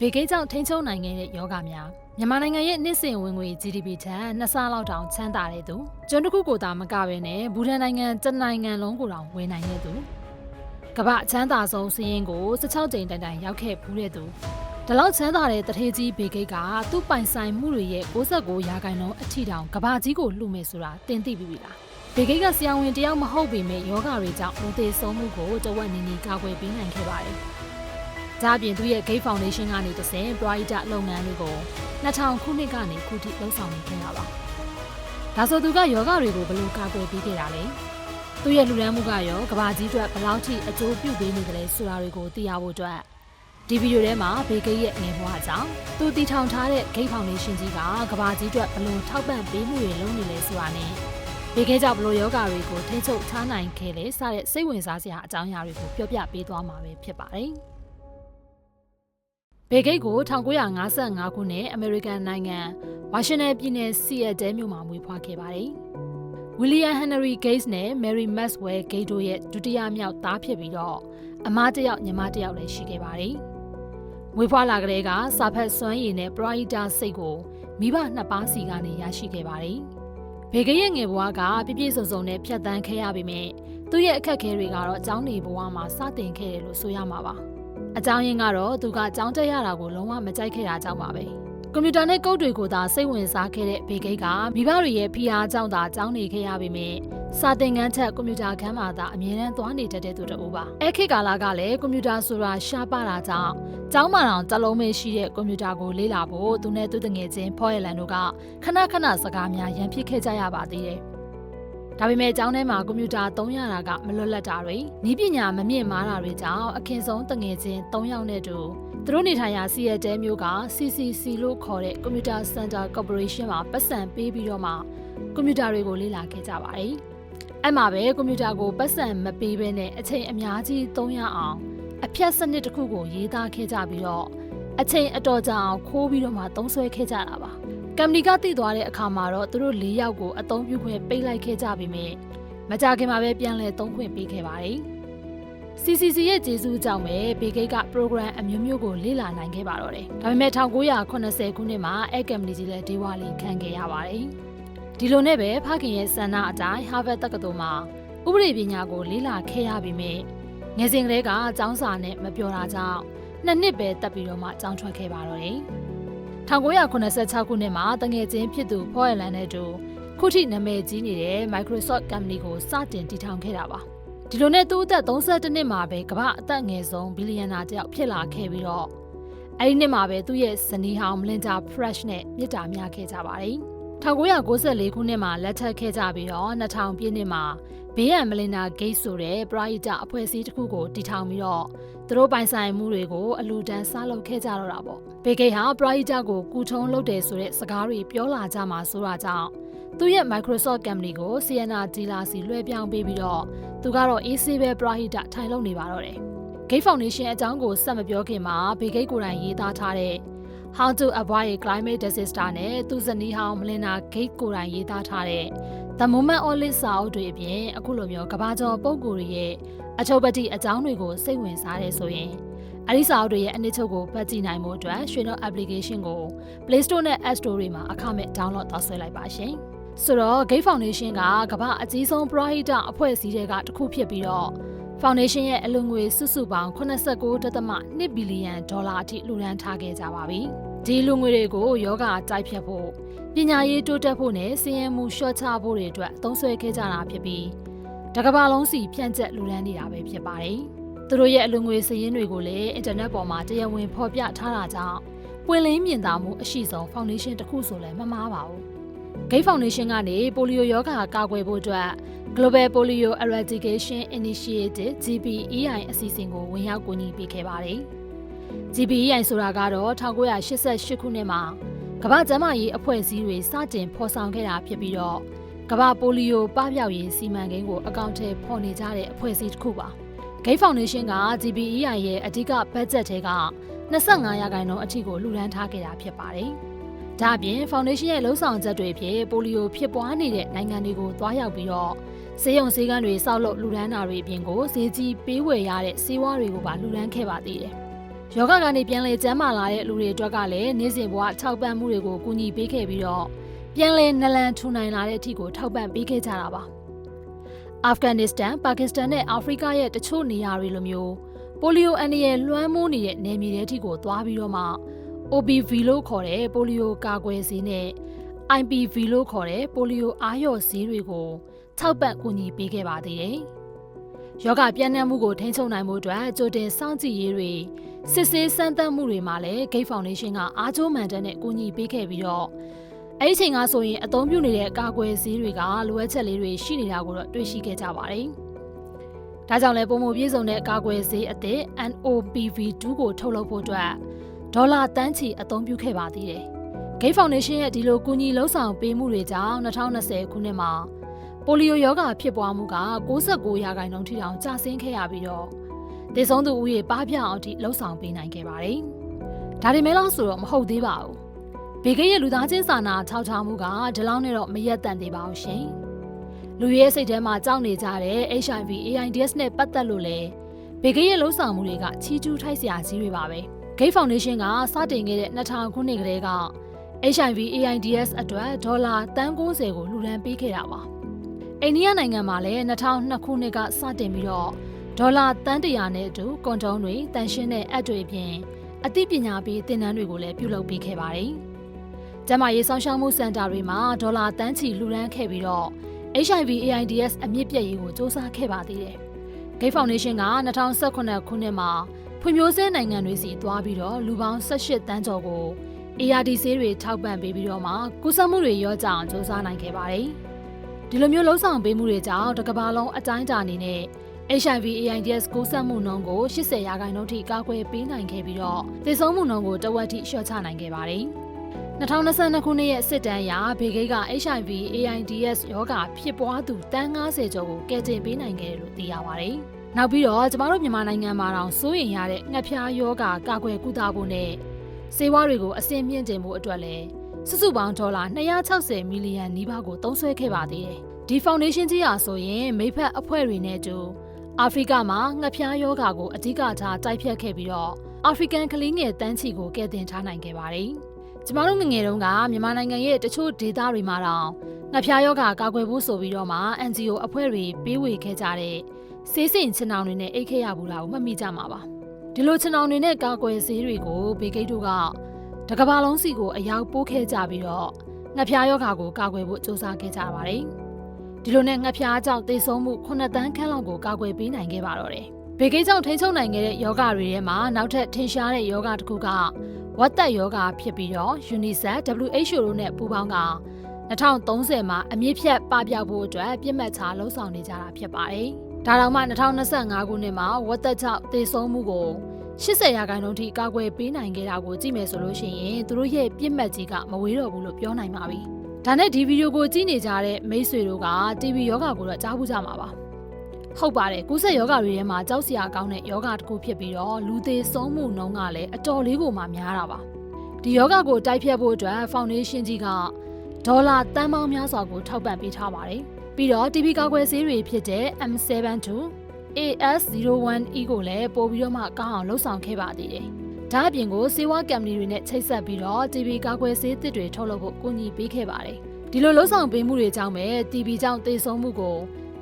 ဘေကိတ်ကြောင့်ထိန်းချုပ်နိုင်ခဲ့တဲ့ယောဂများမြန်မာနိုင်ငံရဲ့နှစ်စဉ်ဝင်ငွေ GDP ထက်နှစ်ဆလောက်တောင်ချမ်းသာတဲ့သူကျွန်းတစ်ခုကိုသာမကဘဲနဲ့ဘူတန်နိုင်ငံတစ်နိုင်ငံလုံးကိုတောင်ဝင်နိုင်တဲ့သူကမ္ဘာချမ်းသာဆုံးစီးရင်ကို16ကြိမ်တိုင်တိုင်ရောက်ခဲ့ဘူးတဲ့သူဒီလောက်ချမ်းသာတဲ့တထေးကြီးဘေကိတ်ကသူ့ပိုင်ဆိုင်မှုတွေရဲ့69ရာခိုင်နှုန်းအထိတောင်ကမ္ဘာကြီးကိုလှူမယ်ဆိုတာတင်သိပြီးပြီလားဘေကိတ်ကဆရာဝန်တယောက်မဟုတ်ပေမဲ့ယောဂတွေကြောင့်လူသေးဆုံးမှုကိုတဝက်နီနီကာကွယ်ပေးနိုင်ခဲ့ပါတယ်။ ဒါအပြင်သူရဲ့ Gate Foundation ကနေတဆင့် Bright လုပ်ငန်းတွေကို2000ခုနှစ်ကနေခုထိလှုပ်ဆောင်နေခဲ့တာပါ။ဒါဆိုသူကယောဂတွေကိုဘယ်လိုကာကွယ်ပေးခဲ့တာလဲ။သူရဲ့လူရန်မှုကရောကဘာကြီးအတွက်ဘယ်လောက်ထိအကျိုးပြုပေးနေတယ်လဲဆိုတာတွေကိုသိရဖို့အတွက်ဒီဗီဒီယိုထဲမှာဘေကိတ်ရဲ့ငယ်ဘဝအကြောင်းသူတည်ထောင်ထားတဲ့ Gate Foundation ကြီးကကဘာကြီးအတွက်ဘယ်လိုထောက်ပံ့ပေးမှုတွေလုပ်နေလဲဆိုတာနဲ့ဘေကိတ်ကြောင့်ဘယ်လိုယောဂတွေကိုထိချုပ်ထားနိုင်ခဲ့လဲစတဲ့စိတ်ဝင်စားစရာအကြောင်းအရာတွေကိုပြောပြပေးသွားမှာပဲဖြစ်ပါတယ်။ ဘေဂိတ်ကို1955ခုနှစ်အမေရိကန်နိုင်ငံဝါရှင်တန်ပြည်နယ်စီယက်တဲမြို့မှာမွေးဖွားခဲ့ပါတယ်။ဝီလီယံဟန်နရီဂိတ်စ်နဲ့မယ်ရီမက်စ်ဝဲဂိတ်တို့ရဲ့ဒုတိယမြောက်သားဖြစ်ပြီးတော့အမတစ်ယောက်ညီမတစ်ယောက်လည်းရှိခဲ့ပါတယ်။မွေးဖွားလာကလေးကစာဖတ်စွမ်းရည်နဲ့ပရိုဟိတာစိတ်ကိုမိဘနှစ်ပါးစီကနေရရှိခဲ့ပါတယ်။ဘေဂိတ်ရဲ့ငယ်ဘဝကပြည့်ပြည့်စုံစုံနဲ့ဖြတ်သန်းခဲ့ရပေမဲ့သူ့ရဲ့အခက်အခဲတွေကတော့အကြောင်းနေဘဝမှာစတင်ခဲ့တယ်လို့ဆိုရမှာပါ။ အကြောင်းရင်းကတော့သူကကြောင်းတက်ရတာကိုလုံးဝမကြိုက်ခဲ့တာကြောင့်ပါပဲကွန်ပျူတာနဲ့ကုတ်တွေကိုသာစိတ်ဝင်စားခဲ့တဲ့ဘေဂိတ်ကမိဘတွေရဲ့ဖိအားကြောင့်သာကြောင်းနေခဲ့ရပေမဲ့စာသင်ခန်းထက်ကွန်ပျူတာခန်းမှာသာအမြဲတမ်းသွားနေတတ်တဲ့သူတူပါအဲ့ခေတ်ကာလကလည်းကွန်ပျူတာဆိုတာရှားပါတာကြောင့်ကျောင်းမှာတောင်တလုံးမရှိတဲ့ကွန်ပျူတာကိုလေ့လာဖို့သူနဲ့သူတငယ်ချင်းဖော်ရလန်တို့ကခဏခဏစကားများရန်ဖြစ်ခဲ့ကြရပါသေးတယ် ဒါပေမဲ့အကြောင်းထဲမှာကွန်ပျူတာသုံးရတာကမလွတ်လပ်တာတွေဤပညာမမြင့်မားတာတွေကြောင့်အခင်ဆုံးတငယ်ချင်း၃ယောက်နဲ့တူသူတို့နေထိုင်ရာစီယတဲမျိုးက CCC လို့ခေါ်တဲ့ Computer Center Corporation မှာပတ်စံပေးပြီးတော့မှကွန်ပျူတာတွေကိုလေ့လာခဲ့ကြပါတယ်။အဲ့မှာပဲကွန်ပျူတာကိုပတ်စံမပေးဘဲနဲ့အချိန်အများကြီးသုံးရအောင်အဖြတ်စနစ်တစ်ခုကိုရေးသားခဲ့ကြပြီးတော့အချိန်အတော်ကြာအောင်ခိုးပြီးတော့မှသုံးဆွဲခဲ့ကြတာပါ။ ကမ်ပဏီကတည်သွားတဲ့အခါမှာတော့သူတို့၄ယောက်ကိုအသုံးပြုခွင့်ပေးလိုက်ခဲ့ကြပေမဲ့မကြခင်မှာပဲပြန်လည်သုံးခွင့်ပေးခဲ့ပါတယ်။ CCC ရဲ့ကျေးဇူးကြောင့်ပဲဘေဂိတ်က program အမျိုးမျိုးကိုလေ့လာနိုင်ခဲ့ပါတော့တယ်။ဒါပေမဲ့1980ခုနှစ်မှာအဲကမ်ပဏီကြီးလည်းဒေဝါလီခံခဲ့ရပါတယ်။ဒီလိုနဲ့ပဲဖခင်ရဲ့ဆန္ဒအတိုင်း Harvard တက္ကသိုလ်မှာဥပဒေပညာကိုလေ့လာခဲ့ရပေမဲ့ငယ်စဉ်ကလေးကကျောင်းစာနဲ့မပြောတာကြောင့်နှစ်နှစ်ပဲတက်ပြီးတော့မှကျောင်းထွက်ခဲ့ပါတော့တယ်။ 1986ခုနှစ်မှာတငယ်ချင်းဖြစ်သူဖော်ရလန်နဲ့တူခုထိနာမည်ကြီးနေတဲ့ Microsoft Company ကိုစတင်တည်ထောင်ခဲ့တာပါဒီလိုနဲ့သူ့အသက်32နှစ်မှာပဲကမ္ဘာအသက်ငယ်ဆုံးဘီလီယံနာတယောက်ဖြစ်လာခဲ့ပြီးတော့အဲဒီနှစ်မှာပဲသူ့ရဲ့ဇနီးဟောင်းမလင်ဂျာ Fresh နဲ့မြစ်တာများခဲ့ကြပါတယ်1994ခုနှစ်မှာလက်ထပ်ခဲ့ကြပြီးတော့2000ပြည့်နှစ်မှာ ဘေးရန်မလင်နာဂိတ်ဆိုတဲ့ပရိုက်တာအဖွဲ့အစည်းတစ်ခုကိုတည်ထောင်ပြီးတော့သူတို့ပိုင်ဆိုင်မှုတွေကိုအလူတန်းစားလုပ်ခဲ့ကြတော့တာပေါ့ဘေဂိတ်ဟာပရိုက်တာကိုကူထုံးလုပ်တယ်ဆိုတဲ့စကားတွေပြောလာကြမှာဆိုတာကြောင့်သူရဲ့ Microsoft Company ကို Sienna Dealer စီလွှဲပြောင်းပေးပြီးတော့သူကတော့ AC ပဲ Prahita ထိုင်လုပ်နေပါတော့တယ် Gate Foundation အကြောင်းကိုစက်မပြောခင်မှာဘေဂိတ်ကိုယ်တိုင်ရေးသားထားတဲ့ How to avoid climate disaster နဲ့သူဇနီးဟောင်းမလင်နာဂိတ်ကိုယ်တိုင်ရေးသားထားတဲ့ The Moment Olive စာအုပ်တွေအပြင်အခုလိုမျိုးကဘာကျော်ပုံကိုယ်တွေရဲ့အထုပ်ပတိအကြောင်းတွေကိုစိတ်ဝင်စားတယ်ဆိုရင်အဲဒီစာအုပ်တွေရဲ့အနည်းချုပ်ကိုဖတ်ကြည့်နိုင်မှုအတွက်ရွှေတော့ application ကို Play Store နဲ့ App Store တွေမှာအခမဲ့ download သွားဆွဲလိုက်ပါရှင်။ဆိုတော့ Gate Foundation ကကမ္ဘာအကြီးဆုံး Prahita အဖွဲ့အစည်းတွေကတစ်ခုဖြစ်ပြီးတော့ Foundation ရဲ့အလူငွေစုစုပေါင်း89.2ဘီလီယံဒေါ်လာအထိလှူဒါန်းထားခဲ့ကြပါပြီ။ ဒီလူငွေတွေကိုယောဂတိုက်ဖြတ်ဖို့ပညာရေးတိုးတက်ဖို့နဲ့စီးရင်မှုလျှော့ချဖို့တွေအတွက်သုံးစွဲခဲ့ကြတာဖြစ်ပြီးတကဘာလုံးစီဖြန့်ကျက်လူဒန်းနေတာပဲဖြစ်ပါတယ်။သူတို့ရဲ့အလူငွေစည်ရင်းတွေကိုလည်းအင်တာနက်ပေါ်မှာတရားဝင်ဖော်ပြထားတာကြောင့်ပွင့်လင်းမြင်သာမှုအရှိဆုံးဖောင်ဒေးရှင်းတစ်ခုဆိုလည်းမမှားပါဘူး။ Gate Foundation ကနေပိုလီယိုရောဂါကာကွယ်ဖို့အတွက် Global Polio Eradication Initiative GPEI အစီအစဉ်ကိုဝင်ရောက်ကူညီပေးခဲ့ပါတယ်။ GPEI ဆိုတာကတော့1988ခုနှစ်မှာကမ္ဘာ့ကျန်းမာရေးအဖွဲ့အစည်းတွေစတင်ဖော်ဆောင်ခဲ့တာဖြစ်ပြီးတော့ကမ္ဘာပိုလီယိုပပျောက်ရေးစီမံကိန်းကိုအကောင့်ထဲပေါ်နေကြတဲ့အဖွဲ့အစည်းတစ်ခုပါ။ Gate Foundation က GBEI ရဲ့အဓိကဘတ်ဂျက်ထဲက25ရာခိုင်နှုန်းအထိကိုလှူဒါန်းထားခဲ့တာဖြစ်ပါတယ်။ဒါ့အပြင် Foundation ရဲ့လှုပ်ဆောင်ချက်တွေဖြစ်ပိုလီယိုဖြစ်ပွားနေတဲ့နိုင်ငံတွေကိုတွားရောက်ပြီးတော့ဆေးရုံဆေးကန်းတွေစောက်လုပ်လှူဒါန်းတာတွေအပြင်ကိုဈေးကြီးပေးဝယ်ရတဲ့ဆေးဝါးတွေကိုပါလှူဒါန်းခဲ့ပါသေးတယ်။ ယောဂကနေပြန်လည်ကျန်းမာလာတဲ့လူတွေအတွက်ကလည်းနေ့စဉ်ဘဝထောက်ပံ့မှုတွေကိုကူညီပေးခဲ့ပြီးတော့ပြန်လည်နလန်ထူနိုင်လာတဲ့အထိကိုထောက်ပံ့ပေးခဲ့ကြတာပါအာဖဂန်နစ္စတန်ပါကစ္စတန်နဲ့အာဖရိကရဲ့တချို့နေရာတွေလိုမျိုးပိုလီယိုအန်ဒီရဲ့လွှမ်းမိုးနေတဲ့နယ်မြေတွေအထိကိုသွားပြီးတော့မှ OPV လို့ခေါ်တဲ့ပိုလီယိုကာကွယ်ဆေးနဲ့ IPV လို့ခေါ်တဲ့ပိုလီယိုအာရော့ဆေးတွေကိုထောက်ပံ့ကူညီပေးခဲ့ပါသေးတယ်။ ယောဂပြန့်နှံ့မှုကိုထိန်းချုပ်နိုင်မှုအတွက်ကြိုတင်စောင့်ကြည့်ရေးတွေစစ်ဆေးစမ်းသပ်မှုတွေမှာလည်း Gate Foundation ကအားကျိုးမှန်တဲ့နဲ့ကူညီပေးခဲ့ပြီးတော့အဲ့ဒီချိန်ကဆိုရင်အသုံးပြုနေတဲ့ကာကွယ်ဆေးတွေကလိုအပ်ချက်လေးတွေရှိနေတာကိုတော့တွေ့ရှိခဲ့ကြပါတယ်။ဒါကြောင့်လည်းပုံမပြည့်စုံတဲ့ကာကွယ်ဆေးအသစ် NOPV2 ကိုထုတ်လုပ်ဖို့အတွက်ဒေါ်လာတန်းချီအသုံးပြုခဲ့ပါသေးတယ်။ Gate Foundation ရဲ့ဒီလိုကူညီလှုံ့ဆော်ပေးမှုတွေကြောင့်2020ခုနှစ်မှာ ပိုလီယိုရောဂါဖြစ်ပွားမှုက69ရာခိုင်နှုန်းထိတောင်ကျဆင်းခဲ့ရပြီးတော့ဒေဆုံးသူဦးရေပားပြောင်းအောင်ထိလှုံ့ဆော်ပေးနိုင်ခဲ့ပါတယ်။ဒါဒီမဲလို့ဆိုတော့မဟုတ်သေးပါဘူး။ဘေကိရဲ့လူသားချင်းစာနာထောက်ထားမှုကဒီလောက်နဲ့တော့မရက်တန်သေးပါဘူးရှင်။လူရဲ့စိတ်ထဲမှာကြောက်နေကြတဲ့ HIV AIDS နဲ့ပတ်သက်လို့လေဘေကိရဲ့လှုံ့ဆော်မှုတွေကချီးကျူးထိုက်စရာကြီးတွေပါပဲ။ Gate Foundation ကစတင်ခဲ့တဲ့2000ခုနှစ်ကလေးက HIV AIDS အတွက်ဒေါ်လာ390ကိုလှူဒန်းပေးခဲ့တာပါ။ အိန္ဒိယနိုင်ငံမှာလည်း2002ခုနှစ်ကစတင်ပြီးတော့ဒေါ်လာတန်းတရာနဲ့အတူကွန်တုံးတွေတန်ရှင်းတဲ့အပ်တွေပြင်အသိပညာပေးသင်တန်းတွေကိုလည်းပြုလုပ်ပေးခဲ့ပါတယ်။ကျမရေးဆောင်ရှောက်မှုစင်တာတွေမှာဒေါ်လာတန်းချီလှူဒန်းခဲ့ပြီးတော့ HIV AIDS အမြင့်ပြည့်ရေးကိုစ조사ခဲ့ပါသေးတယ်။ Gate Foundation က2018ခုနှစ်မှာဖွံ့ဖြိုးဆဲနိုင်ငံတွေစီသွားပြီးတော့လူပေါင်း18တန်းကျော်ကို ARD ဆေးတွေထောက်ပံ့ပေးပြီးတော့မှကုသမှုတွေရောကြအောင်စ조사နိုင်ခဲ့ပါတယ်။ ဒီလိုမျိုးလှုံ့ဆော်ပေးမှုတွေကြောင့်တစ်ကမ္ဘာလုံးအတိုင်းအတာအနေနဲ့ HIV AIDS ကူးစက်မှုနှုန်းကို80ရာခိုင်နှုန်းထိကာကွယ်ပေးနိုင်ခဲ့ပြီးတော့သေဆုံးမှုနှုန်းကိုတဝက်ထိလျှော့ချနိုင်ခဲ့ပါတယ်။2022ခုနှစ်ရဲ့စစ်တမ်းအရဘေဂိတ်က HIV AIDS ရောဂါဖြစ်ပွားသူတန်း90ကျော်ကိုကယ်တင်ပေးနိုင်ခဲ့တယ်လို့သိရပါတယ်။နောက်ပြီးတော့ကျမတို့မြန်မာနိုင်ငံမှာတောင်စိုးရိမ်ရတဲ့ငှက်ဖျားရောဂါကာကွယ်ကုသဖို့နဲ့ဆေးဝါးတွေကိုအစင်မြင့်တင်မှုအတွက်လည်း စုစုပေါင်းဒေါ်လာ260မီလီယံနီးပါးကိုသုံးစွဲခဲ့ပါသေးတယ်။ဒီ foundation ကြီးဟာဆိုရင်မိဖက်အဖွဲ့တွေနဲ့တူအာဖရိကမှာငှက်ဖျားရောဂါကိုအဓိကထားတိုက်ဖြတ်ခဲ့ပြီးတော့အာဖရိကန်ကလေးငယ်တန်းချီကိုကယ်တင်ထားနိုင်ခဲ့ပါတယ်။ကျမတို့ငငယ်တုန်းကမြန်မာနိုင်ငံရဲ့တချို့ဒေသတွေမှာတော့ငှက်ဖျားရောဂါကာကွယ်ဖို့ဆိုပြီးတော့မှ NGO အဖွဲ့တွေပေးဝေခဲ့ကြတဲ့ဆေးစင်ချင်အောင်တွေနဲ့အိတ်ခဲ့ရဘူးလားကိုမှတ်မိကြမှာပါ။ဒီလိုချင်အောင်တွေနဲ့ကာကွယ်ဆေးတွေကိုဘေကိတ်တို့က တကဘာလုံးစီကိုအရောက်ပိုးခဲ့ကြပြီးတော့ငှက်ဖျားရောဂါကိုကာကွယ်ဖို့စ조사ခဲ့ကြပါတယ်။ဒီလိုနဲ့ငှက်ဖျားကြောင့်သေဆုံးမှု9တန်းခန့်လောက်ကိုကာကွယ်ပေးနိုင်ခဲ့ပါတော့တယ်။ဘေကိကြောင့်ထိန်းချုပ်နိုင်ခဲ့တဲ့ယောဂတွေထဲမှာနောက်ထပ်ထင်ရှားတဲ့ယောဂတစ်ခုကဝတ်သက်ယောဂဖြစ်ပြီးတော့ UNICEF WHO တို့နဲ့ပူးပေါင်းက2030မှာအမြင့်ဖြတ်ပပျောက်ဖို့အတွက်ပြစ်မှတ်ချလှုံ့ဆော်နေကြတာဖြစ်ပါတယ်။ဒါတောင်မှ2025ခုနှစ်မှာဝတ်သက်ကြောင့်သေဆုံးမှုကို 80ရာခိုင်နှုန်းထိကာကွယ်ပေးနိုင်ခဲ့တာကိုကြည့်မယ်ဆိုလို့ရှိရင်သူတို့ရဲ့ပြစ်မှတ်ကြီးကမဝေးတော့ဘူးလို့ပြောနိုင်ပါပြီ။ဒါနဲ့ဒီဗီဒီယိုကိုကြည့်နေကြတဲ့မိတ်ဆွေတို့က TV ယောဂါကိုတော့ကြားဘူးကြမှာပါဟုတ်ပါတယ်ကူးစက်ယောဂါတွေထဲမှာကြောက်စရာကောင်းတဲ့ယောဂါတစ်ခုဖြစ်ပြီးတော့လူသေးဆုံးမှုနှုန်းကလည်းအတော်လေးကိုမှများတာပါဒီယောဂါကိုတိုက်ဖြတ်ဖို့အတွက် foundation ကြီးကဒေါ်လာတန်ပေါင်းများစွာကိုထောက်ပံ့ပေးထားပါတယ်ပြီးတော့ TV ကာကွယ်ဆေးတွေဖြစ်တဲ့ M72 AS01E ကိုလည်းပို့ပြီးတော့မှကောင်းအောင်လှုပ်ဆောင်ခဲ့ပါသေးတယ်ဒါအပြင်ကိုစေဝါကမ်ပဏီတွေနဲ့ချိတ်ဆက်ပြီးတော့ TB ကာကွယ်ဆေးသစ်တွေထုတ်လုပ်ဖို့ကူညီပေးခဲ့ပါတယ်။ဒီလိုလှုပ်ဆောင်ပေးမှုတွေကြောင့်ပဲ TB ကြောင့်သေဆုံးမှုကို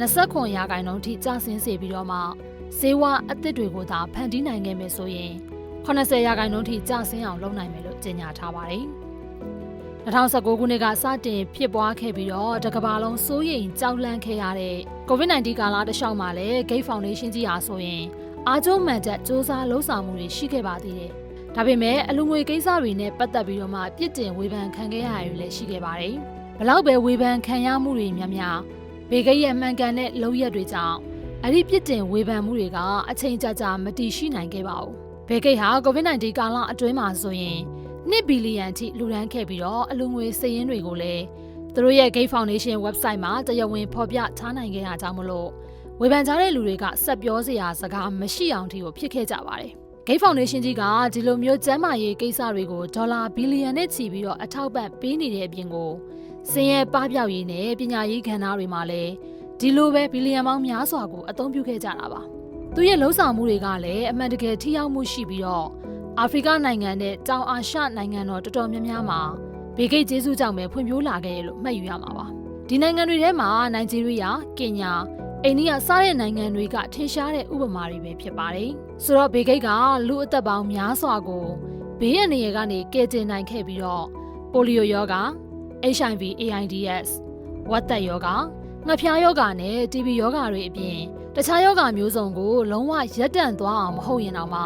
29ရာခိုင်နှုန်းထိကျဆင်းစေပြီးတော့မှစေဝါအသစ်တွေကိုသာဖန်တီးနိုင်ခဲ့မယ်ဆိုရင်80ရာခိုင်နှုန်းထိကျဆင်းအောင်လုပ်နိုင်မယ်လို့ကြေညာထားပါတယ်။ 2019ခုနှစ်ကစတင်ဖြစ်ပွားခဲ့ပြီးတော့တကဘာလုံးစိုးရိမ်ကြောက်လန့်ခဲ့ရတဲ့ COVID-19 ကာလတစ်လျှောက်မှာလည်း Gate Foundation ကြီးဟာဆိုရင်အားကျိုးမှန်ချက်စ조사လှုံ့ဆော်မှုတွေရှိခဲ့ပါသေးတယ်။ဒါပေမဲ့အလူငွေကိစ္စတွေနဲ့ပတ်သက်ပြီးတော့မှပြစ်တင်ဝေဖန်ခံခဲ့ရရလည်းရှိခဲ့ပါတယ်။ဘလောက်ပဲဝေဖန်ခံရမှုတွေများများဘေကိရဲ့မှန်ကန်တဲ့လုံရက်တွေကြောင့်အဲ့ဒီပြစ်တင်ဝေဖန်မှုတွေကအချိန်ကြာကြာမတည်ရှိနိုင်ခဲ့ပါဘူး။ဘေကိဟာ COVID-19 ကာလအတွင်းမှာဆိုရင် 1ဘီလီယံထိလူဒန်းခဲ့ပြီးတော့အလူငွေစည်ရင်းတွေကိုလည်းသူတို့ရဲ့ Gate Foundation website မှာတရားဝင်ဖော်ပြထားနိုင်ခဲ့တာကြောင့်မလို့ဝေဖန်ကြတဲ့လူတွေကဆက်ပြောစရာစကားမရှိအောင်ထိကိုဖြစ်ခဲ့ကြပါတယ်။ Gate Foundation ကြီးကဒီလိုမျိုးကျန်းမာရေးကိစ္စတွေကိုဒေါ်လာဘီလီယံနဲ့ချီပြီးတော့အထောက်ပံ့ပေးနေတဲ့အပြင်ကိုစင်ရဲပပျောက်ရေးနဲ့ပညာရေးကဏ္ဍတွေမှာလည်းဒီလိုပဲဘီလီယံပေါင်းများစွာကိုအသုံးပြုခဲ့ကြတာပါ။သူရဲ့လှုပ်ဆောင်မှုတွေကလည်းအမှန်တကယ်ထိရောက်မှုရှိပြီးတော့ အာဖရိကနိုင်ငံနဲ့တောင်အာရှနိုင်ငံတော်တော်တော်များများမှာဘေဂိတ်ကျေးဇူးကြောင့်ပဲဖွံ့ဖြိုးလာခဲ့ရလို့မှတ်ယူရမှာပါဒီနိုင်ငံတွေထဲမှာနိုင်ဂျီးရီးယားကင်ညာအိန္ဒိယစတဲ့နိုင်ငံတွေကထင်ရှားတဲ့ဥပမာတွေပဲဖြစ်ပါတယ်ဆိုတော့ဘေဂိတ်ကလူအသက်ပေါင်းများစွာကိုဘေးရန်နေရကနေကယ်တင်နိုင်ခဲ့ပြီးတော့ပိုလီယိုယောဂါ HIV AIDS ဝက်သက်ယောဂါငှက်ဖျားယောဂါနဲ့ TB ယောဂါတွေအပြင်တခြားယောဂါမျိုးစုံကိုလုံးဝရပ်တန့်သွားအောင်မဟုတ်ရင်တော့မှ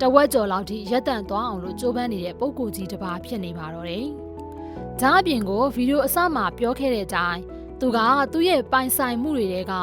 တဝက်ကျော်လောက်ထိရပ်တန့်သွားအောင်လို့ကြိုးပမ်းနေတဲ့ပုံကိုကြီးတစ်ပါးဖြစ်နေပါတော့တယ်။ဒါအပြင်ကိုဗီဒီယိုအစမှာပြောခဲ့တဲ့အတိုင်းသူကသူ့ရဲ့ပိုင်ဆိုင်မှုတွေတဲက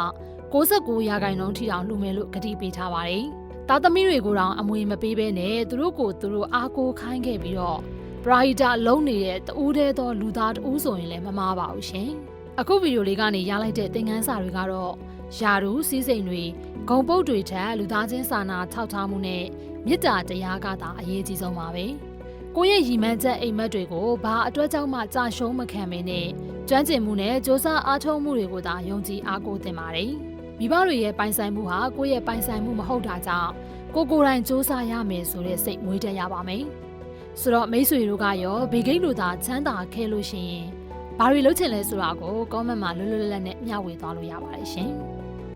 69ရာခိုင်နှုန်းထိတောင်လှူမယ်လို့ကတိပေးထားပါတယ်။သားသမီးတွေကိုတောင်အမွေမပေးဘဲနဲ့သူတို့ကိုသူတို့အားကိုးခိုင်းခဲ့ပြီးတော့ပရာဟီတာလုံးနေတဲ့တူးတဲ့သောလူသားတူးဆိုရင်လည်းမမားပါဘူးရှင်။အခုဗီဒီယိုလေးကနေရလိုက်တဲ့သင်ခန်းစာတွေကတော့ ယာရူစည်းစိမ်တွေဂုံပုတ်တွေထက်လူသားချင်းစာနာထောက်ထားမှုနဲ့မေတ္တာတရားကသာအရေးကြီးဆုံးပါပဲ။ကိုယ့်ရဲ့ရည်မှန်းချက်အိမ်မက်တွေကိုဘာအတွက်ကြောင့်မှကြာရှုံးမခံမင်းနဲ့ကျွမ်းကျင်မှုနဲ့စ조사အားထုတ်မှုတွေကိုသာယုံကြည်အားကိုးသင့်ပါတယ်။မိဘတွေရဲ့ပိုင်ဆိုင်မှုဟာကိုယ့်ရဲ့ပိုင်ဆိုင်မှုမဟုတ်တာကြောင့်ကိုကိုယ်တိုင်စ조사ရမယ်ဆိုတဲ့စိတ်မွေးတတ်ရပါမယ်။ဆိုတော့မိတ်ဆွေတို့ကရောဘေဂိတ်လိုသာချမ်းသာခဲ့လို့ရှိရင်ဘာတွေလုပ်ချင်လဲဆိုတာကို comment မှာလွတ်လွတ်လပ်လပ်နဲ့မျှဝေသွားလို့ရပါတယ်ရှင်။